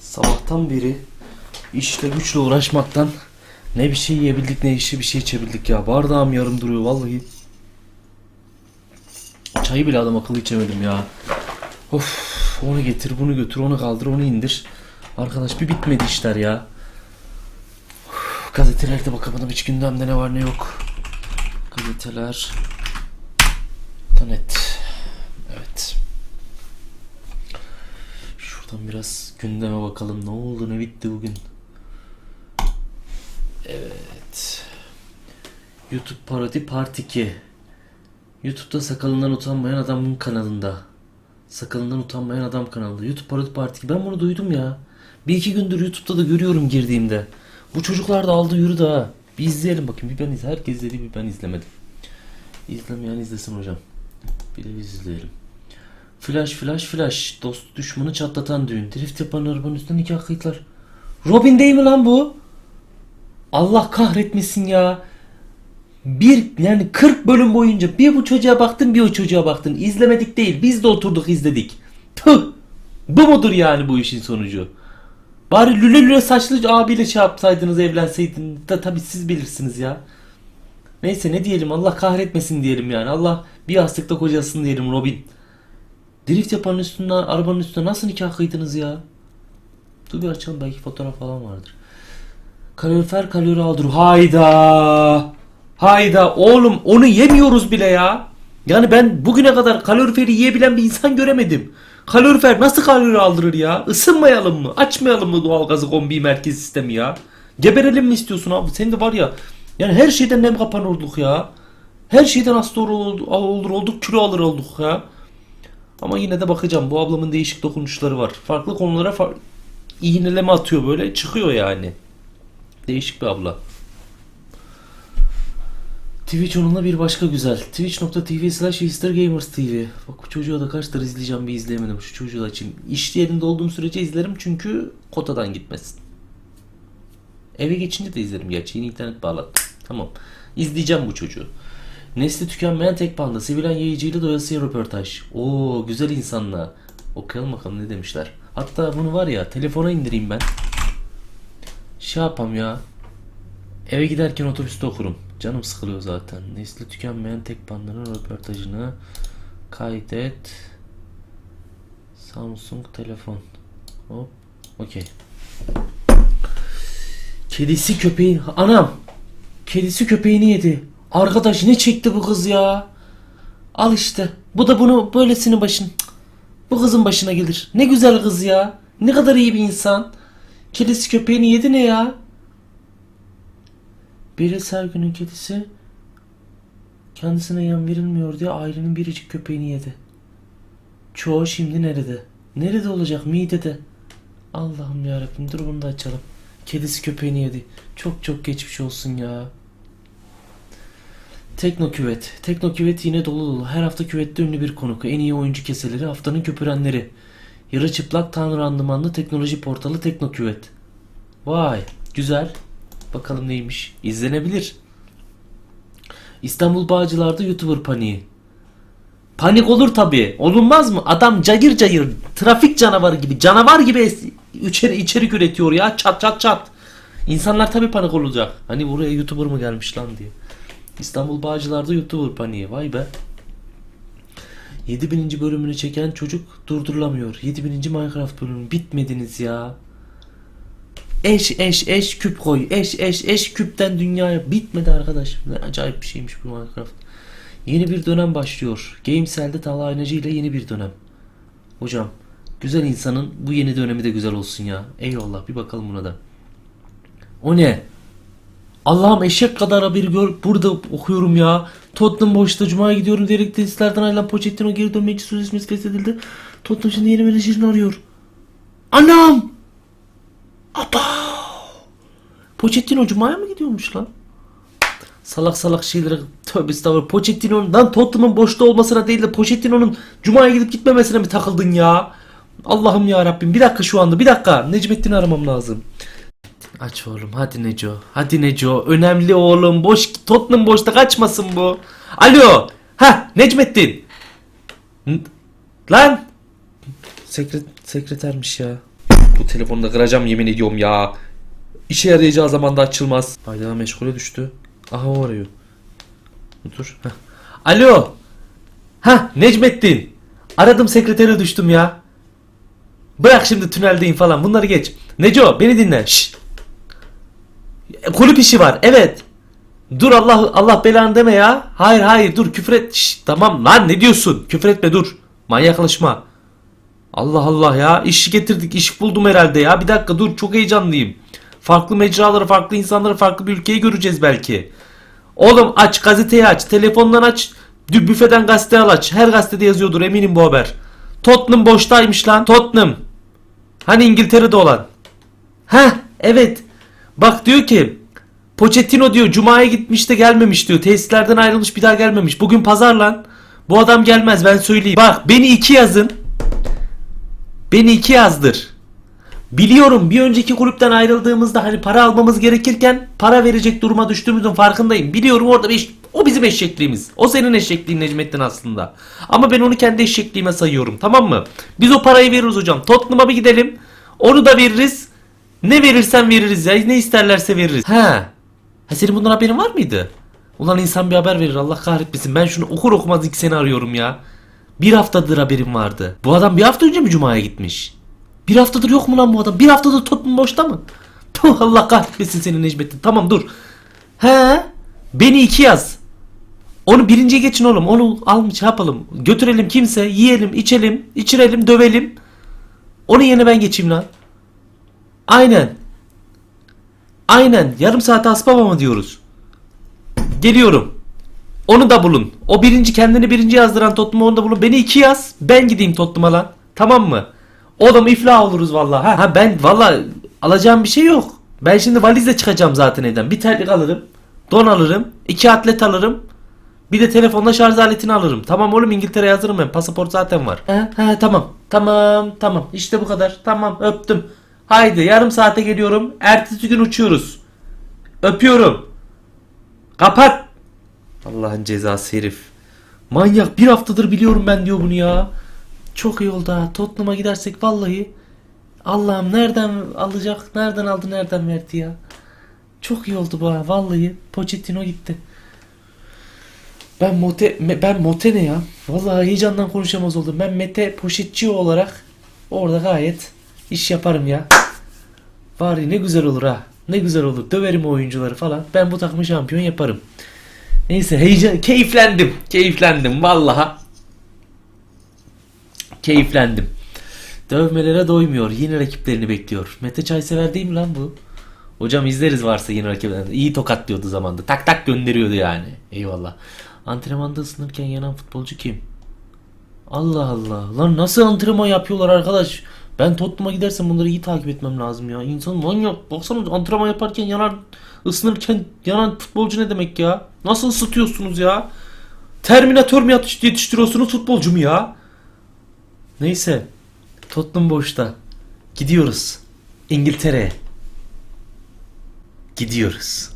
Sabahtan beri işle güçle uğraşmaktan ne bir şey yiyebildik ne işi bir şey içebildik ya. Bardağım yarım duruyor vallahi. Çayı bile adam akıllı içemedim ya. Of onu getir bunu götür onu kaldır onu indir. Arkadaş bir bitmedi işler ya. Uf, gazetelerde bakamadım hiç gündemde ne var ne yok. Gazeteler. İnternet. Evet. Şuradan biraz gündeme bakalım. Ne oldu ne bitti bugün? Evet. YouTube Parodi Part 2. YouTube'da sakalından utanmayan adamın kanalında. Sakalından utanmayan adam kanalında. YouTube Parodi Part 2. Ben bunu duydum ya. Bir iki gündür YouTube'da da görüyorum girdiğimde. Bu çocuklar da aldı yürüdü ha. Bir izleyelim bakayım. Bir ben izle. Herkes izledi bir ben izlemedim. İzlemeyen izlesin hocam. Bir de biz izleyelim. Flash flash flash. Dost düşmanı çatlatan düğün. Drift yapan arabanın üstüne nikah kayıtlar. Robin değil mi lan bu? Allah kahretmesin ya. Bir yani 40 bölüm boyunca bir bu çocuğa baktın bir o çocuğa baktın. İzlemedik değil. Biz de oturduk izledik. Tüh. Bu mudur yani bu işin sonucu? Bari lüle lüle saçlı abiyle şey yapsaydınız evlenseydin da tabii siz bilirsiniz ya. Neyse ne diyelim Allah kahretmesin diyelim yani. Allah bir yastıkta kocasın diyelim Robin. Drift yapanın üstünden arabanın üstüne nasıl nikah kıydınız ya? Dur bir açalım belki fotoğraf falan vardır. Kalorifer kalori aldır. Hayda. Hayda oğlum onu yemiyoruz bile ya. Yani ben bugüne kadar kaloriferi yiyebilen bir insan göremedim. Kalorifer nasıl kalori aldırır ya? Isınmayalım mı? Açmayalım mı doğalgazı kombi merkez sistemi ya? Geberelim mi istiyorsun abi? Sen de var ya yani her şeyden nem kapan olduk ya. Her şeyden hasta olur, olduk, kilo alır olduk ya. Ama yine de bakacağım. Bu ablamın değişik dokunuşları var. Farklı konulara far- iğneleme atıyor böyle. Çıkıyor yani. Değişik bir abla. Twitch onunla bir başka güzel. Twitch.tv slash Gamers TV. Bak bu çocuğa da kaç tır izleyeceğim bir izleyemedim. Şu çocuğu da açayım. İş yerinde olduğum sürece izlerim çünkü kotadan gitmesin. Eve geçince de izlerim gerçi. Yine internet bağlattım. Tamam. İzleyeceğim bu çocuğu. Nesli tükenmeyen tek panda. Sevilen yayıcıyla doyasıya röportaj. Oo güzel insanla. Okuyalım bakalım ne demişler. Hatta bunu var ya telefona indireyim ben. Şey yapam ya. Eve giderken otobüste okurum. Canım sıkılıyor zaten. Nesli tükenmeyen tek pandanın röportajını kaydet. Samsung telefon. Hop. Okey. Kedisi köpeği. Anam. Kedisi köpeğini yedi. Arkadaş ne çekti bu kız ya? Al işte. Bu da bunu böylesini başın. Bu kızın başına gelir. Ne güzel kız ya. Ne kadar iyi bir insan. Kedisi köpeğini yedi ne ya? Biri Sergün'ün kedisi kendisine yem verilmiyor diye ailenin biricik köpeğini yedi. Çoğu şimdi nerede? Nerede olacak? Midede. Allah'ım yarabbim dur bunu da açalım. Kedisi köpeğini yedi. Çok çok geçmiş olsun ya. Tekno küvet. Tekno küvet yine dolu dolu. Her hafta küvette ünlü bir konuk. En iyi oyuncu keseleri, haftanın köpürenleri. Yarı çıplak tan randımanlı teknoloji portalı Tekno küvet. Vay, güzel. Bakalım neymiş. İzlenebilir. İstanbul Bağcılar'da YouTuber paniği. Panik olur tabi. Olunmaz mı? Adam cayır cayır trafik canavarı gibi canavar gibi içeri, içerik üretiyor ya çat çat çat. İnsanlar tabi panik olacak. Hani buraya YouTuber mı gelmiş lan diye. İstanbul Bağcılar'da YouTuber paniği. Vay be. 7000. bölümünü çeken çocuk durdurulamıyor. 7000. Minecraft bölümü bitmediniz ya. Eş eş eş küp koy. Eş eş eş küpten dünyaya bitmedi arkadaş. Ne acayip bir şeymiş bu Minecraft. Yeni bir dönem başlıyor. Gamesel'de Talha Aynacı ile yeni bir dönem. Hocam güzel insanın bu yeni dönemi de güzel olsun ya. Eyvallah bir bakalım buna da. O ne? Allah'ım eşek kadar haberi gör burada okuyorum ya. Tottenham boşta Cuma'ya gidiyorum diyerek tesislerden ayrılan Pochettino geri dönmek için sözleşmesi feshedildi. Tottenham şimdi yeni menajerini arıyor. Anam! Aba! Pochettino Cuma'ya mı gidiyormuş lan? Salak salak şeylere tövbe estağfurullah. Pochettino'dan Tottenham'ın boşta olmasına değil de Pochettino'nun Cuma'ya gidip gitmemesine mi takıldın ya? Allah'ım ya Rabbim. Bir dakika şu anda. Bir dakika. Necmettin'i aramam lazım. Aç oğlum. Hadi Neco. Hadi Neco. Önemli oğlum. Boş Tottenham boşta kaçmasın bu. Alo. Ha Necmettin. Lan. sekret sekretermiş ya. Bu telefonu da kıracağım yemin ediyorum ya. İşe yarayacağı zaman da açılmaz. Hayda meşgule düştü. Aha o arıyor. Dur. Heh. Alo. Ha Necmettin. Aradım sekretere düştüm ya. Bırak şimdi tüneldeyim falan bunları geç. Neco beni dinle. Şşt. Kulüp işi var evet. Dur Allah Allah belanı deme ya. Hayır hayır dur küfür et. Şşt, tamam lan ne diyorsun? Küfür etme dur. Manyaklaşma. Allah Allah ya iş getirdik iş buldum herhalde ya. Bir dakika dur çok heyecanlıyım. Farklı mecraları farklı insanları farklı bir ülkeyi göreceğiz belki. Oğlum aç gazeteyi aç telefondan aç. Büfeden gazete al aç. Her gazetede yazıyordur eminim bu haber. Tottenham boştaymış lan. Tottenham. Hani İngiltere'de olan. Heh evet. Bak diyor ki Pochettino diyor Cuma'ya gitmiş de gelmemiş diyor. Tesislerden ayrılmış bir daha gelmemiş. Bugün pazar lan. Bu adam gelmez ben söyleyeyim. Bak beni iki yazın. Beni iki yazdır. Biliyorum bir önceki kulüpten ayrıldığımızda hani para almamız gerekirken para verecek duruma düştüğümüzün farkındayım. Biliyorum orada bir o bizim eşekliğimiz. O senin eşekliğin Necmettin aslında. Ama ben onu kendi eşekliğime sayıyorum tamam mı? Biz o parayı veririz hocam. Tottenham'a bir gidelim. Onu da veririz. Ne verirsen veririz ya. Ne isterlerse veririz. Ha. Ha senin bundan haberin var mıydı? Ulan insan bir haber verir Allah kahretmesin. Ben şunu okur okumaz ilk seni arıyorum ya. Bir haftadır haberim vardı. Bu adam bir hafta önce mi Cuma'ya gitmiş? Bir haftadır yok mu lan bu adam? Bir haftadır Tottenham boşta mı? Tuh Allah kahretmesin seni Necmettin. Tamam dur. He? Beni iki yaz. Onu birinciye geçin oğlum. Onu almış yapalım. Götürelim kimse. Yiyelim, içelim, içirelim, dövelim. Onun yerine ben geçeyim lan. Aynen. Aynen. Yarım saate asbaba mı diyoruz? Geliyorum. Onu da bulun. O birinci kendini birinci yazdıran Tottenham'ı onu da bulun. Beni iki yaz. Ben gideyim Tottenham'a lan. Tamam mı? Oğlum iflah oluruz vallahi. Ha, ha ben vallahi alacağım bir şey yok. Ben şimdi valizle çıkacağım zaten evden. Bir terlik alırım. Don alırım. iki atlet alırım. Bir de telefonla şarj aletini alırım. Tamam oğlum İngiltere'ye hazırım ben. Pasaport zaten var. He, he tamam. Tamam tamam. İşte bu kadar. Tamam öptüm. Haydi yarım saate geliyorum. Ertesi gün uçuyoruz. Öpüyorum. Kapat. Allah'ın cezası herif. Manyak bir haftadır biliyorum ben diyor bunu ya. Çok iyi oldu ha. Tottenham'a gidersek vallahi. Allah'ım nereden alacak? Nereden aldı? Nereden verdi ya? Çok iyi oldu bu ha. Vallahi Pochettino gitti. Ben Mote ben Mote ne ya? Vallahi heyecandan konuşamaz oldum. Ben Mete Poşetçi olarak orada gayet iş yaparım ya. Var ne güzel olur ha. Ne güzel olur. Döverim o oyuncuları falan. Ben bu takımı şampiyon yaparım. Neyse heyecan keyiflendim. Keyiflendim vallaha. Keyiflendim. Dövmelere doymuyor. Yeni rakiplerini bekliyor. Mete Çaysever değil mi lan bu? Hocam izleriz varsa yeni rakiplerini. İyi tokatlıyordu zamanda. Tak tak gönderiyordu yani. Eyvallah. Antrenmanda ısınırken yanan futbolcu kim? Allah Allah. Lan nasıl antrenman yapıyorlar arkadaş? Ben Tottenham'a gidersem bunları iyi takip etmem lazım ya. İnsan manyak. Baksana antrenman yaparken yanar, ısınırken yanan futbolcu ne demek ya? Nasıl ısıtıyorsunuz ya? Terminatör mü yetiş- yetiştiriyorsunuz futbolcu mu ya? Neyse. Tottenham boşta. Gidiyoruz. İngiltere'ye. Gidiyoruz.